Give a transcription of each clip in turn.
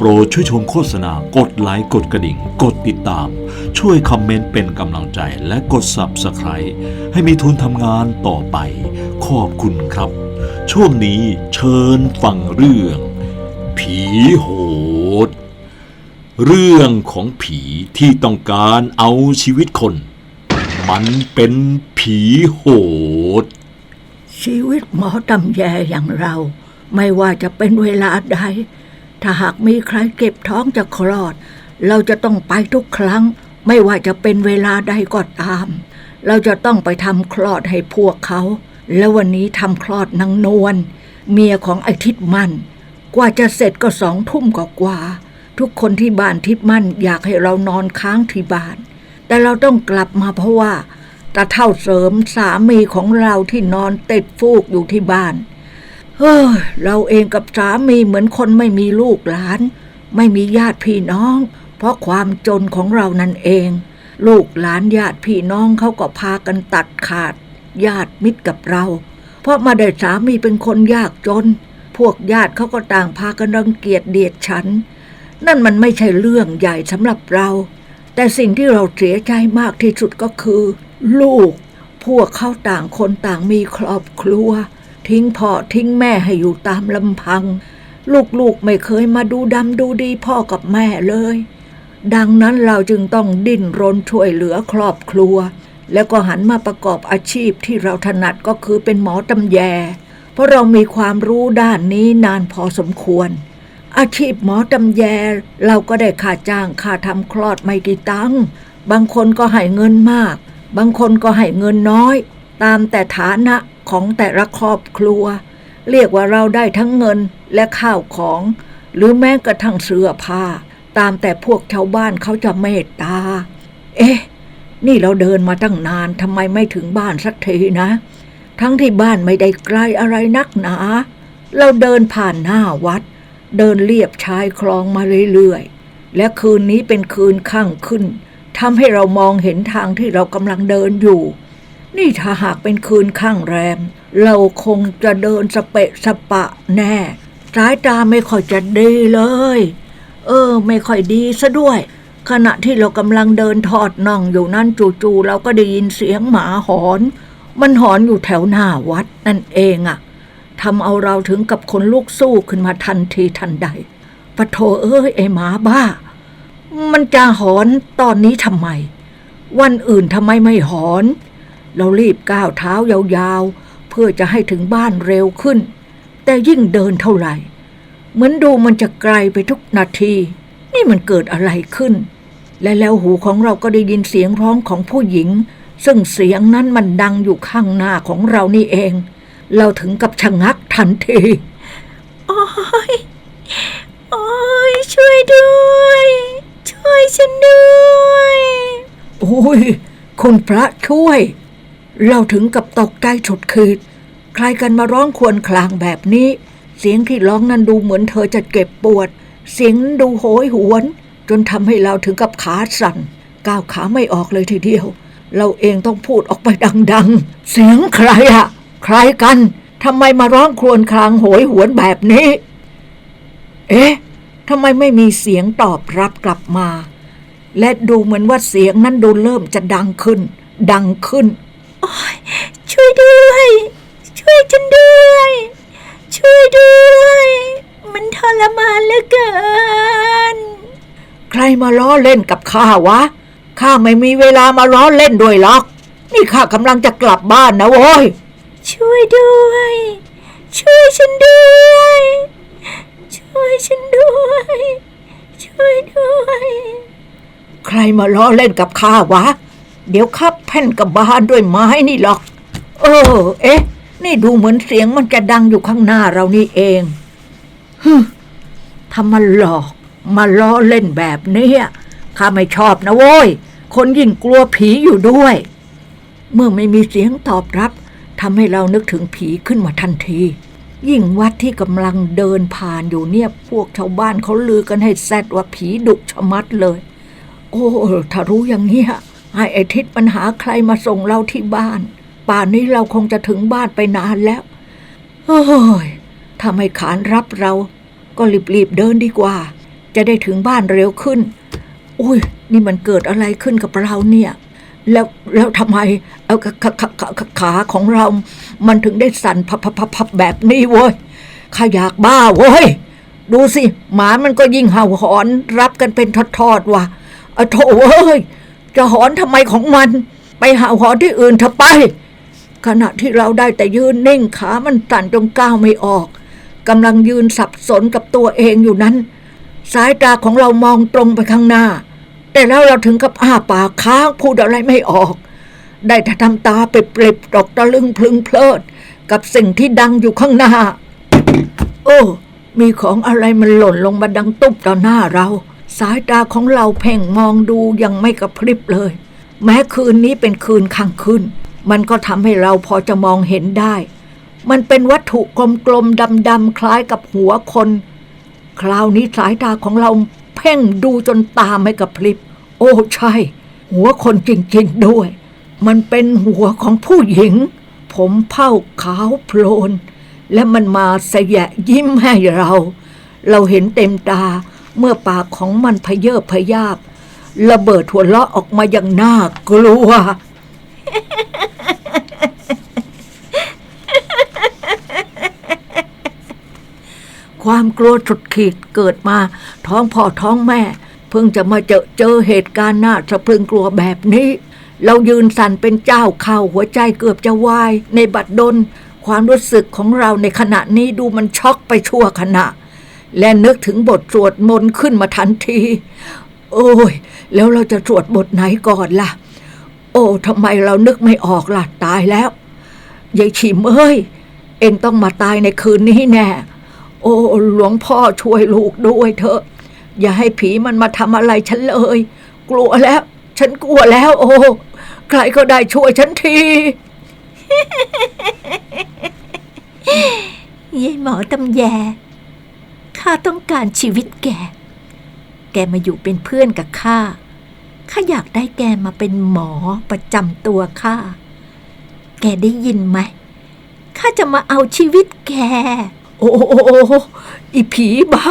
โปรดช่วยชมโฆษณากดไลค์กดกระดิ่ง กดติดตาม ช่วยคอมเมนต์เป็นกำลังใจและกด Subscribe ให้มีทุนทำงานต่อไป ขอบคุณครับ ช่วงนี้เชิญฟังเรื่อง ผีโหด เรื่องของผีที่ต้องการเอาชีวิตคน มันเป็นผีโหด ชีวิตหมอตำแยอย่างเรา ไม่ว่าจะเป็นเวลาใด ถ้าหากมีใครเก็บท้องจะคลอด เราจะต้องไปทุกครั้ง ไม่ว่าจะเป็นเวลาใดก็ตาม เราจะต้องไปทำคลอดให้พวกเขา แล้ววันนี้ทำคลอดนางนวลเมียของไอทิดมันกว่าจะเสร็จก็สองทุ่มกกว่า ทุกคนที่บ้านทิดมันอยากให้เรานอนค้างที่บ้าน แต่เราต้องกลับมาเพราะว่าตาเท่าเสริมสามีของเราที่นอนติดฟูกอยู่ที่บ้าน เฮ้ยเราเองกับสามีเหมือนคนไม่มีลูกหลาน ไม่มีญาติพี่น้อง เพราะความจนของเรานั่นเอง ลูกหลานญาติพี่น้องเขาก็พากันตัดขาด ญาติมิตรกับเรา เพราะมาได้สามีเป็นคนยากจน พวกญาติเขาก็ต่างพากันรังเกียจเดียดฉัน นั่นมันไม่ใช่เรื่องใหญ่สำหรับเรา แต่สิ่งที่เราเสียใจมากที่สุดก็คือ ลูก พวกเขาต่างคนต่างมีครอบครัว ทิ้งพ่อทิ้งแม่ให้อยู่ตามลำพัง ลูกๆไม่เคยมาดูดำดูดีพ่อกับแม่เลย ดังนั้นเราจึงต้องดิ้นรนช่วยเหลือครอบครัว แล้วก็หันมาประกอบอาชีพที่เราถนัดก็คือเป็นหมอตำแย เพราะเรามีความรู้ด้านนี้นานพอสมควร อาชีพหมอตำแย เราก็ได้ค่าจ้างค่าทำคลอดไม่กี่ตังค์บางคนก็ให้เงินมาก บางคนก็ให้เงินน้อย ตามแต่ฐานะ ของแต่ละครอบครัว เรียกว่าเราได้ทั้งเงินและข้าวของ หรือแม้กระทั่งเสื้อผ้า ตามแต่พวกชาวบ้านเขาจะเมตตา เอ๊ะ นี่เราเดินมาตั้งนานทำไมไม่ถึงบ้านสักทีนะ ทั้งที่บ้านไม่ได้ไกลอะไรนักหนา เราเดินผ่านหน้าวัด เดินเลียบชายคลองมาเรื่อยๆ และคืนนี้เป็นคืนข้างขึ้นทำให้เรามองเห็นทางที่เรากำลังเดินอยู่ นี่ถ้าหากเป็นคืนข้างแรม เราคงจะเดินสเปะสปะแน่ สายตาไม่ค่อยจะดีเลย เออ ไม่ค่อยดีซะด้วย ขณะที่เรากำลังเดินทอดน่องอยู่นั้นจู่ๆเราก็ได้ยินเสียงหมาหอน มันหอนอยู่แถวหน้าวัดนั่นเองอะทำเอาเราถึงกับคนลุกสู้ขึ้นมาทันทีทันใดปะโถเอ้ยไอหมาบ้า มันจะหอนตอนนี้ทำไม วันอื่นทำไมไม่หอน เรารีบก้าวเท้ายาวๆ เพื่อจะให้ถึงบ้านเร็วขึ้น แต่ยิ่งเดินเท่าไหร่ เหมือนดูมันจะไกลไปทุกนาที นี่มันเกิดอะไรขึ้น และแล้วหูของเราก็ได้ยินเสียงร้องของผู้หญิง ซึ่งเสียงนั้นมันดังอยู่ข้างหน้าของเรานี่เอง เราถึงกับชะงักทันทีโอ้ยโอ้ยช่วยด้วย ช่วยฉันด้วย โอ้ยคุณพระช่วย เราถึงกับตกใจฉุดขีดใครกันมาร้องครวรคลางแบบนี้ เสียงที่ร้องนั้นดูเหมือนเธอจะเก็บปวด เสียงนั้นดูโหยหวน จนทำให้เราถึงกับขาสั่น ก้าวขาไม่ออกเลยทีเดียว เราเองต้องพูดออกไปดัง ๆ เสียงใครอะใครกันทำไมมาร้องครวญครางโหยหวนแบบนี้ เอ๊ะทำไมไม่มีเสียงตอบรับกลับมา และดูเหมือนว่าเสียงนั้นดูเริ่มจะดังขึ้น ดังขึ้น ยช่วยด้วย ช่วยฉันด้วย ช่วยด้วย มันทรมานเหลือเกิน ใครมาล้อเล่นกับข้าวะ ข้าไม่มีเวลามาล้อเล่นด้วยหรอก นี่ข้ากำลังจะกลับบ้านนะโว้ย ช่วยด้วย ช่วยฉันด้วย ช่วยฉันด้วย ช่วยด้วย ใครมาล้อเล่นกับข้าวะ เดี๋ยวข้าแผ่นกับบานด้วยไม้นี่หรอก เออ เอ๊ะ นี่ดูเหมือนเสียงมันจะดังอยู่ข้างหน้าเรานี่เองฮึมถ้ามันหลอก มาล้อเล่นแบบเนี้ยข้าไม่ชอบนะโว้ย คนยิ่งกลัวผีอยู่ด้วย เมื่อไม่มีเสียงตอบรับทำให้เรานึกถึงผีขึ้นมาทันที ยิ่งวัดที่กำลังเดินผ่านอยู่เนี่ย พวกชาวบ้านเขาลือกันให้แซดว่าผีดุชะมัดเลย โอ้ถ้ารู้อย่างเนี้ย ให้ไอทิศมันหาใครมาส่งเราที่บ้าน ป่านนี้เราคงจะถึงบ้านไปนานแล้วโอ้ยถ้าไม่ขานรับเรา ก็รีบๆเดินดีกว่า จะได้ถึงบ้านเร็วขึ้น อุ้ย นี่มันเกิดอะไรขึ้นกับเราเนี่ย แล้วแล้วทำไมเอาขาขาขาของเรา มันถึงได้สั่นพับพับพับแบบนี้เว้ยข้าอยากบ้าเว้ย ดูสิ หมามันก็ยิ่งเห่าหอนรับกันเป็นทอดๆว่ะอะโถเอ้ย จะหอนทำไมของมัน ไปหาหอนที่อื่นเถอะไป ขณะที่เราได้แต่ยืนนิ่งขามันสั่นจนก้าวไม่ออกกำลังยืนสับสนกับตัวเองอยู่นั้น สายตาของเรามองตรงไปข้างหน้า แต่แล้วเราถึงกับอ้าปากค้างพูดอะไรไม่ออก ได้แต่ทำตาไปเปริบๆตกตะลึงพลึงเพลิด กับสิ่งที่ดังอยู่ข้างหน้า โอ้มีของอะไรมันหล่นลงมาดังตุ๊บต่อหน้าเรา สายตาของเราเพ่งมองดูยังไม่กระพริบเลย แม้คืนนี้เป็นคืนข้างคืนมันก็ทำให้เราพอจะมองเห็นได้ มันเป็นวัตถุกลมๆดำๆคล้ายกับหัวคน คราวนี้สายตาของเราเพ่งดูจนตาไม่กระพริบ โอ้ใช่ หัวคนจริงๆด้วย มันเป็นหัวของผู้หญิง ผมเผ้าขาวโพลน และมันมาสยะยิ้มให้เรา เราเห็นเต็มตา เมื่อปากของมันพเยอพยาบระเบิดหัวเราะออกมาอย่างน่ากลัว ความกลัวสุดขีดเกิดมา ท้องพ่อท้องแม่ เพิ่งจะมาเจอเจอเหตุการณ์น่าสะพรึงกลัวแบบนี้ เรายืนสั่นเป็นเจ้าเข่าหัวใจเกือบจะวาย ในบัดดล ความรู้สึกของเราในขณะนี้ดูมันช็อกไปชั่วขณะ และนึกถึงบทสวดมนต์ขึ้นมาทันที โอ้ย แล้วเราจะสวดบทไหนก่อนล่ะ โอ้ทำไมเรานึกไม่ออกล่ะ ตายแล้วยายฉิมเอ้ย เอ็งต้องมาตายในคืนนี้แน่ โอ้หลวงพ่อช่วยลูกด้วยเถอะ อย่าให้ผีมันมาทำอะไรฉันเลย กลัวแล้ว ฉันกลัวแล้ว โอ้ใครก็ได้ช่วยฉันทียายหมอตำแย ข้าต้องการชีวิตแก แกมาอยู่เป็นเพื่อนกับข้า ข้าอยากได้แกมาเป็นหมอประจำตัวข้า แกได้ยินไหม ข้าจะมาเอาชีวิตแก โอ้โอ,โอ,อีผีบ้า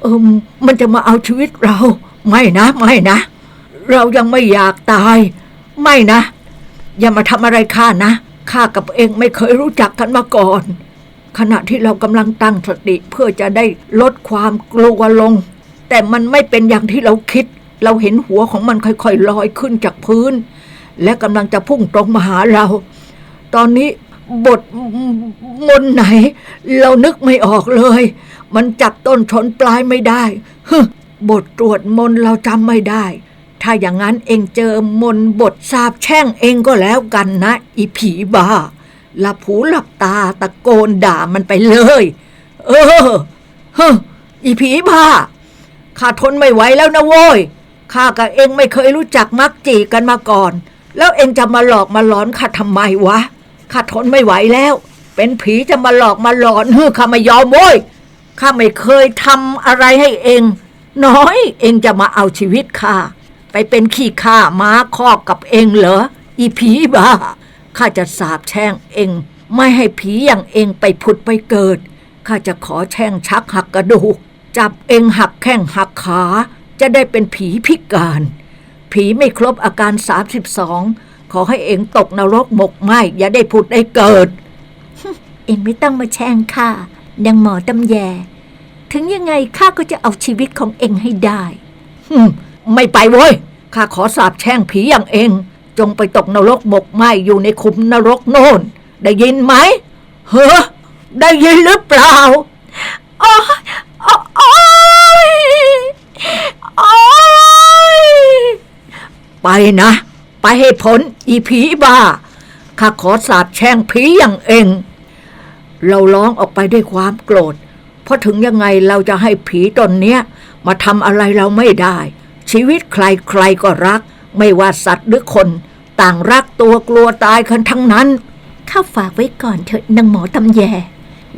เอิมมันจะมาเอาชีวิตเรา ไม่นะไม่นะ เรายังไม่อยากตาย ไม่นะ อย่ามาทำอะไรข้านะ ข้ากับเองไม่เคยรู้จักกันมาก่อน ขณะที่เรากำลังตั้งสติเพื่อจะได้ลดความกลัวลง แต่มันไม่เป็นอย่างที่เราคิด เราเห็นหัวของมันค่อยๆลอยขึ้นจากพื้น และกำลังจะพุ่งตรงมาหาเรา ตอนนี้บทมนไหน เรานึกไม่ออกเลย มันจับต้นชนปลายไม่ได้ฮึบทตรวจมนเราจำไม่ได้ ถ้าอย่างนั้นเองเจอมนบทสาบแช่งเองก็แล้วกันนะ อีผีบ้า หลับหูหลับตาตะโกนด่ามันไปเลย เออเฮึอีผีบ้าข้าทนไม่ไหวแล้วนะโว้ยข้ากับเองไม่เคยรู้จักมักจีกันมาก่อน แล้วเองจะมาหลอกมาหลอนข้าทำไมวะข้าทนไม่ไหวแล้ว เป็นผีจะมาหลอกมาหลอนเฮ้อข้าไม่ยอมโว้ยข้าไม่เคยทำอะไรให้เอง น้อยเองจะมาเอาชีวิตข้าไปเป็นขี้ข้าม้าคอกกับเองเหรออีผีบ้า ข้าจะสาบแช่งเอง ไม่ให้ผีอย่างเองไปผุดไปเกิด ข้าจะขอแช่งชักหักกระดูก จับเองหักแข้งหักขา จะได้เป็นผีพิการ ผีไม่ครบอาการ 32 ขอให้เองตกนรกหมกไหมอย่าได้ผุดได้เกิด เองไม่ต้องมาแช่งข้านางหมอตำแย ถึงยังไงข้าก็จะเอาชีวิตของเองให้ได้ไม่ไปเว้ยข้าขอสาบแช่งผีอย่างเอง จงไปตกนรกหมกไหมอยู่ในขุมนรกโน่น ได้ยินไหมเฮ้อได้ยินหรือเปล่าโอ้ยโอ้ยโอ้ยโอ้ยไปนะ ไปให้พ้นอีผีบ้าข้าขอสาบแช่งผีอย่างเอง เราร้องออกไปด้วยความโกรธ เพราะถึงยังไงเราจะให้ผีตนเนี้ย มาทำอะไรเราไม่ได้ ชีวิตใครใครก็รัก ไม่ว่าสัตว์หรือคน ต่างรักตัวกลัวตายกันทั้งนั้น ข้าฝากไว้ก่อนเถอะนางหมอตำแย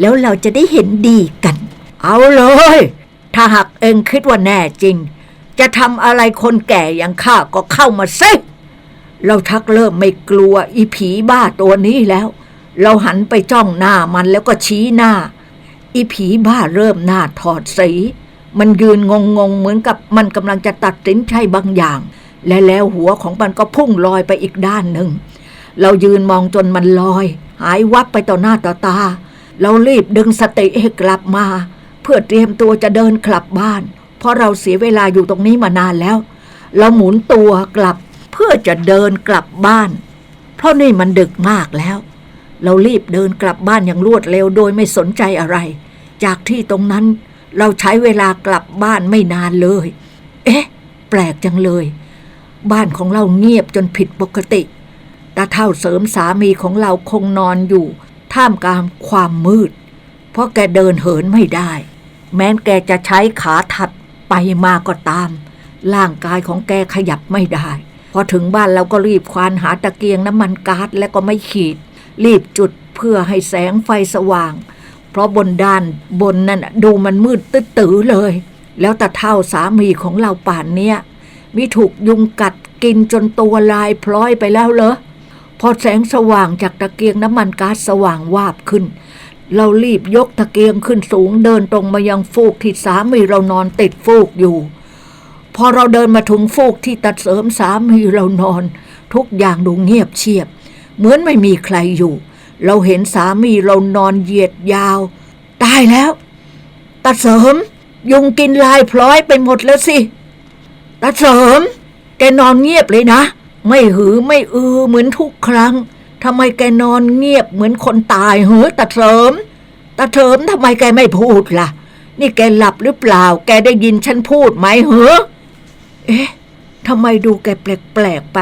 แล้วเราจะได้เห็นดีกัน เอาเลย ถ้าหากเองคิดว่าแน่จริง จะทำอะไรคนแก่อย่างข้าก็เข้ามาซิเราชักเริ่มไม่กลัวอีผีบ้าตัวนี้แล้ว เราหันไปจ้องหน้ามันแล้วก็ชี้หน้า อีผีบ้าเริ่มหน้าถอดสี มันยืนงงงๆเหมือนกับมันกำลังจะตัดสินใจบางอย่าง และแล้วหัวของมันก็พุ่งลอยไปอีกด้านหนึ่ง เรายืนมองจนมันลอย หายวับไปต่อหน้าต่อตา เรารีบดึงสติให้กลับมา เพื่อเตรียมตัวจะเดินกลับบ้าน เพราะเราเสียเวลาอยู่ตรงนี้มานานแล้ว เราหมุนตัวกลับเพื่อจะเดินกลับบ้าน เพราะนี่มันดึกมากแล้ว เรารีบเดินกลับบ้านอย่างรวดเร็วโดยไม่สนใจอะไร จากที่ตรงนั้นเราใช้เวลากลับบ้านไม่นานเลย เอ๊ะ แปลกจังเลย บ้านของเราเงียบจนผิดปกติ ตาเท่าเสริมสามีของเราคงนอนอยู่ ท่ามกลางความมืด เพราะแกเดินเหินไม่ได้ แม้นแกจะใช้ขาถัดไปมาก็ตาม ร่างกายของแกขยับไม่ได้ พอถึงบ้านเราก็รีบควานหาตะเกียงน้ำมันก๊าซและก็ไม่ขีด รีบจุดเพื่อให้แสงไฟสว่าง เพราะบนด้านบนนั่นดูมันมืดตื้อเลย แล้วตาเท่าสามีของเราป่านเนี้ย มีถูกยุงกัดกินจนตัวลายพลอยไปแล้วเหรอ พอแสงสว่างจากตะเกียงน้ำมันก๊าซสว่างวาบขึ้น เรารีบยกตะเกียงขึ้นสูงเดินตรงมายังฟูกที่สามีเรานอนติดฟูกอยู่ พอเราเดินมาถึงฟูกที่ตัดเสริมสามีเรานอน ทุกอย่างดูเงียบเชียบ เหมือนไม่มีใครอยู่ เราเห็นสามีเรานอนเหยียดยาว ตายแล้วตาเสริม ยุงกินลายพลอยไปหมดแล้วสิ ตาเสริม แกนอนเงียบเลยนะ ไม่หือไม่อือเหมือนทุกครั้งทำไมแกนอนเงียบเหมือนคนตายเหรอตาเสริมตาเสริมทำไมแกไม่พูดล่ะ นี่แกหลับหรือเปล่า แกได้ยินฉันพูดไหมเหรอเอ๊ะทำไมดูแกแปลกๆไป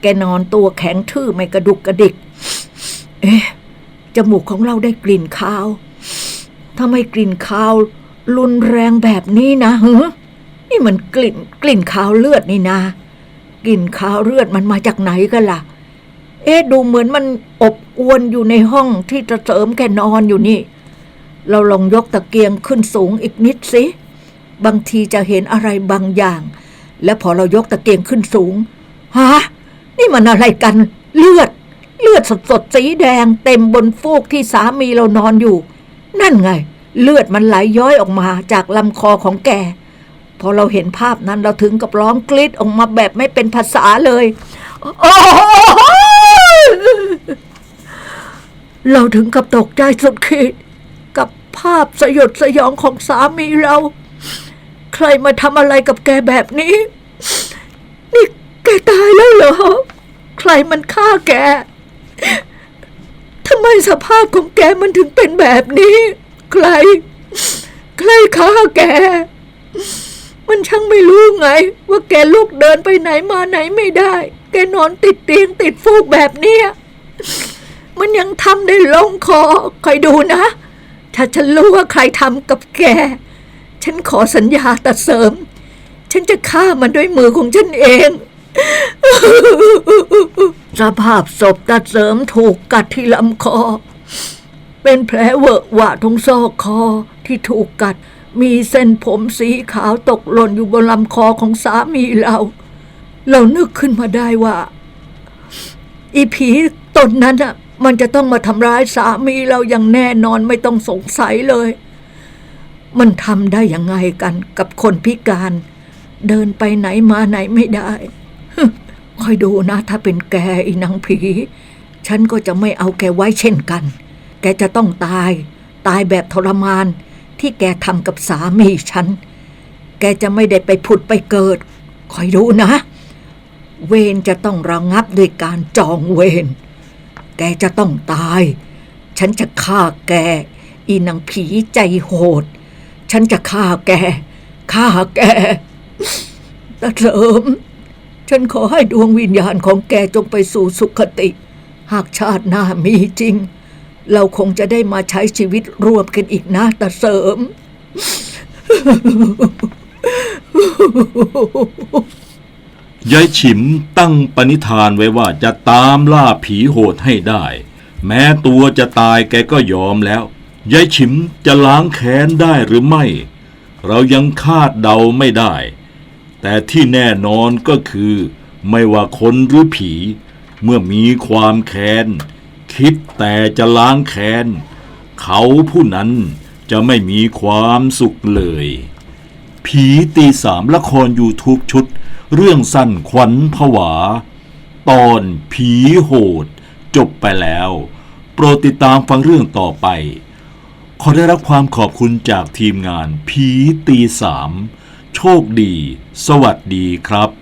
แกนอนตัวแข็งทื่อไม่กระดุกกระดิก เอ๊ะจมูกของเราได้กลิ่นคาวทำไมกลิ่นคาวรุนแรงแบบนี้นะเฮ้ นี่มันกลิ่นกลิ่นคาวเลือดนี่นะ กลิ่นคาวเลือดมันมาจากไหนกันล่ะ เอ๊ะดูเหมือนมันอบอวนอยู่ในห้องที่จะเสริมแกนอนอยู่นี่ เราลองยกตะเกียงขึ้นสูงอีกนิดสิบางทีจะเห็นอะไรบางอย่าง และพอเรายกตะเกียงขึ้นสูงฮะนี่มันอะไรกัน เลือด เลือดสดๆสีแดง เต็มบนฟูกที่สามีเรานอนอยู่ นั่นไง เลือดมันไหลย้อยออกมาจากลำคอของแก พอเราเห็นภาพนั้นเราถึงกับร้องกรีดออกมาแบบไม่เป็นภาษาเลย โอ้ยเราถึงกับตกใจสุดขีดกับภาพสยดสยองของสามีเรา ใครมาทำอะไรกับแกแบบนี้ นี่แกตายแล้วเหรอ ใครมันฆ่าแกทำไมสภาพของแกมันถึงเป็นแบบนี้ ใคร ใครฆ่าแก มันช่างไม่รู้ไง ว่าแกลุกเดินไปไหนมาไหนไม่ได้ แกนอนติดเตียงติดฟูกแบบเนี้ยมันยังทำได้ลงคอคอยดูนะ ถ้าฉันรู้ว่าใครทำกับแก ฉันขอสัญญาตัดเสริม ฉันจะฆ่ามันด้วยมือของฉันเองสภาพศพตัดเสริมถูกกัดที่ลำคอ เป็นแผลเวอะหวะตรงซอกคอที่ถูกกัด มีเส้นผมสีขาวตกหล่นอยู่บนลำคอของสามีเรา เรานึกขึ้นมาได้ว่า อีผีตนนั้นอะมันจะต้องมาทำร้ายสามีเราอย่างแน่นอนไม่ต้องสงสัยเลย มันทำได้ยังไงกันกับคนพิการ เดินไปไหนมาไหนไม่ได้คอยดูนะ ถ้าเป็นแกอีนางผี ฉันก็จะไม่เอาแกไว้เช่นกัน แกจะต้องตาย ตายแบบทรมาน ที่แกทำกับสามีฉัน แกจะไม่ได้ไปผุดไปเกิด คอยดูนะ เวรจะต้องระงับด้วยการจองเวร แกจะต้องตาย ฉันจะฆ่าแก อีนางผีใจโหด ฉันจะฆ่าแก ฆ่าแกตาเสริม ฉันขอให้ดวงวิญญาณของแกจงไปสู่สุคติ หากชาติหน้ามีจริง เราคงจะได้มาใช้ชีวิตร่วมกันอีกนะตาเสริม ยายฉิมตั้งปณิธานไว้ว่าจะตามล่าผีโหดให้ได้ แม้ตัวจะตายแกก็ยอมแล้ว ยายฉิมจะล้างแค้นได้หรือไม่ เรายังคาดเดาไม่ได้ แต่ที่แน่นอนก็คือ ไม่ว่าคนหรือผี เมื่อมีความแค้น คิดแต่จะล้างแค้น เขาผู้นั้นจะไม่มีความสุขเลย ผีตีสามละคร YouTube ชุด เรื่องสั้นขวัญผวา ตอนผีโหด จบไปแล้ว โปรดติดตามฟังเรื่องต่อไป ขอได้รับความขอบคุณจากทีมงานผีตีสามโชคดี สวัสดีครับ